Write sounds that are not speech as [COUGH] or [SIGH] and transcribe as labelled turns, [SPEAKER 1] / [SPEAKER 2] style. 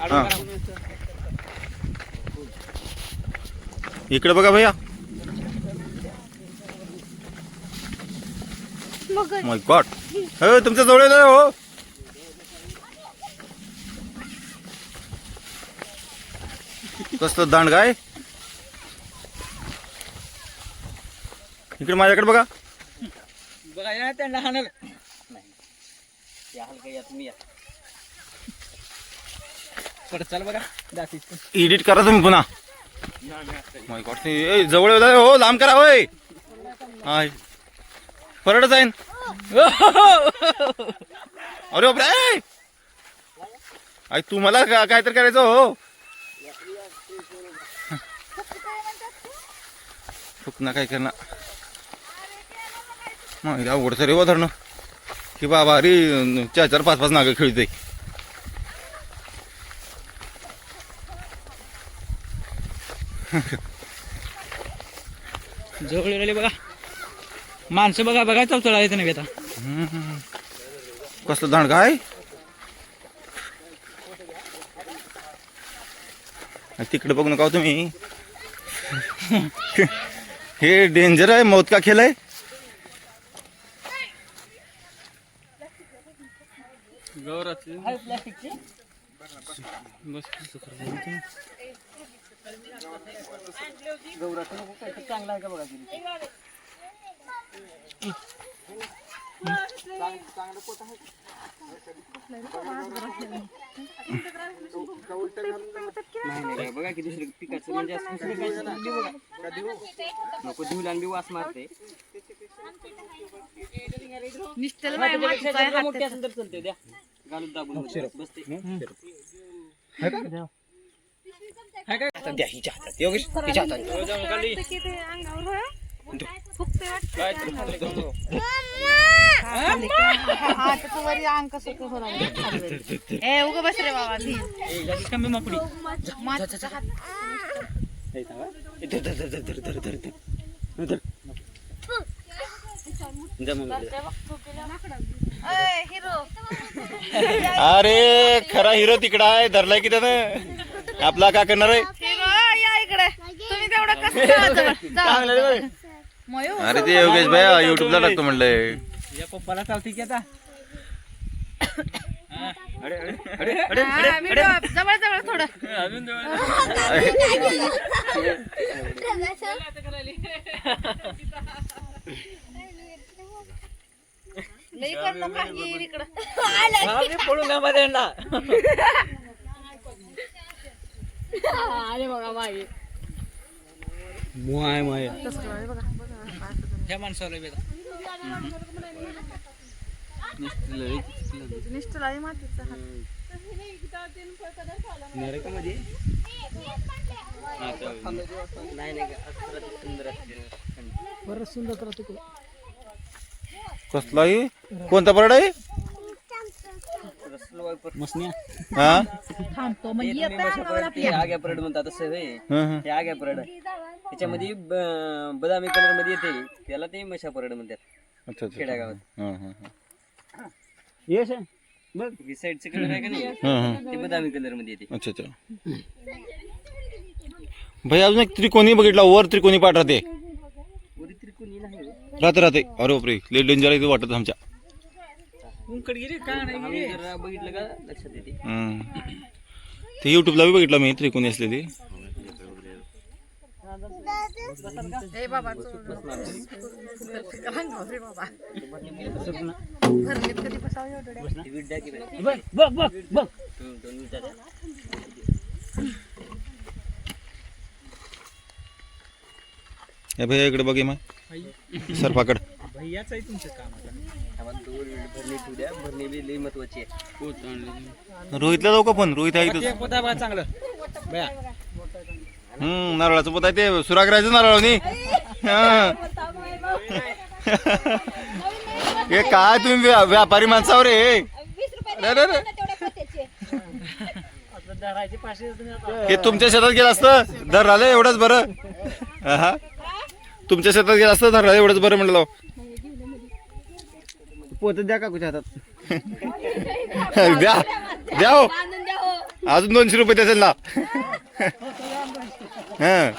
[SPEAKER 1] हा. इकडे बघा भैया. माय गॉड हो तुमच्या जवळ नाही हो. कसलं दांड काय इकडे माझ्याकडे बघा.
[SPEAKER 2] बघा या त्यांना हाणाल नाही या हलका या तुम्ही या. बघा.
[SPEAKER 1] एडिट करा तुम्ही पुन्हा. ए, जवळ येऊ द्या, हो लांब करा होय हाय. परत जाईन अरे बापरे ए! आई तुम्हाला का- काय तर करायचं हो. फुकना काय करणार? मग अवघड सर हो धरणं. की बाबा अरे चार चार पाच पाच नागं खेळते
[SPEAKER 2] जवळ राहिले बघा. माणसं बघा बघा चौचळा येते ना आता.
[SPEAKER 1] कसलं दांड काय? तिकडे बघू नका हो तुम्ही. हे डेंजर आहे मौत का खेळ आहे
[SPEAKER 2] गौराचं. काय चांगला आहे का बघा नाही बघा की दुसरं पिकाचं म्हणजे. नको देऊ आणि वास मारते मोठी असेल तर चालते द्या घालून दाबून बसते
[SPEAKER 1] अरे खरा हिरो तिकडा है धरला कि आपला काय करणार आहे? [LAUGHS] अरे ते योगेश भाई युट्यूबला टाकतो म्हणलंय.
[SPEAKER 2] या पप्पाला चालते की आता. [COUGHS]
[SPEAKER 3] जवळ जवळ थोडं. [LAUGHS]
[SPEAKER 2] अजून
[SPEAKER 3] लई
[SPEAKER 2] कर [LAUGHS]
[SPEAKER 3] अरे बघा मागे.
[SPEAKER 2] मोहाय माय ह्या माणसाला
[SPEAKER 3] निष्ठला आहे मातीचा
[SPEAKER 2] नरकामध्ये नाही नाही सुंदर कसला
[SPEAKER 1] आहे कोणता बर्ड आहे?
[SPEAKER 2] मसन्या.
[SPEAKER 1] हा?
[SPEAKER 3] थांबतो मग येतं अंगावर आपल्या.
[SPEAKER 2] आग्या परड म्हणतात तसं
[SPEAKER 1] हं, हं.
[SPEAKER 2] हे आग्या परड. त्याच्यामध्ये ब- बदामी कलरमध्ये येते. त्याला ते मशा परड म्हणतात.
[SPEAKER 1] अच्छा अच्छा.
[SPEAKER 2] खेड्यागावात.
[SPEAKER 1] हं, हं, हं.
[SPEAKER 2] येस बघ. ही साईडचं कलर आहे का नाही?
[SPEAKER 1] हं, हं.
[SPEAKER 2] ते बदामी कलरमध्ये येते.
[SPEAKER 1] अच्छा अच्छा. भाई अजून एक त्रिकोणी बघितला वर त्रिकोणी पाठ राहते
[SPEAKER 2] उरी त्रिकोणी नाही.
[SPEAKER 1] राहते राहते. अरे बापरे लय डेंजर आहे ते वाटत आमच्या. ते युट्यूबला बी बघितलं मी त्रिकोणी असलेली
[SPEAKER 3] ए बाबा
[SPEAKER 2] तू
[SPEAKER 1] रे भैया इकडे बघे मग. सरपाकड
[SPEAKER 2] भैयाच आहे तुमचं काम आता.
[SPEAKER 1] रोहितला जाऊ का पण? रोहित आहे.
[SPEAKER 2] चांगलं.
[SPEAKER 1] हम्म नारळाचं पोत आहे ते. सुरागरायचं नारळानी हे. काय तुम्ही व्या- व्यापारी माणसावर रे अरे, अरे, अरे. हे तुमच्या शेतात गेलं असतं? दर आलं एवढंच बरं. हा तुमच्या शेतात गेलं असतं? दर आलं एवढंच बरं म्हणलं
[SPEAKER 2] पोत द्या का हातात?
[SPEAKER 1] द्या. हो. द्या हो. अजून दोनशे रुपये त्याच ना. [LAUGHS] हा.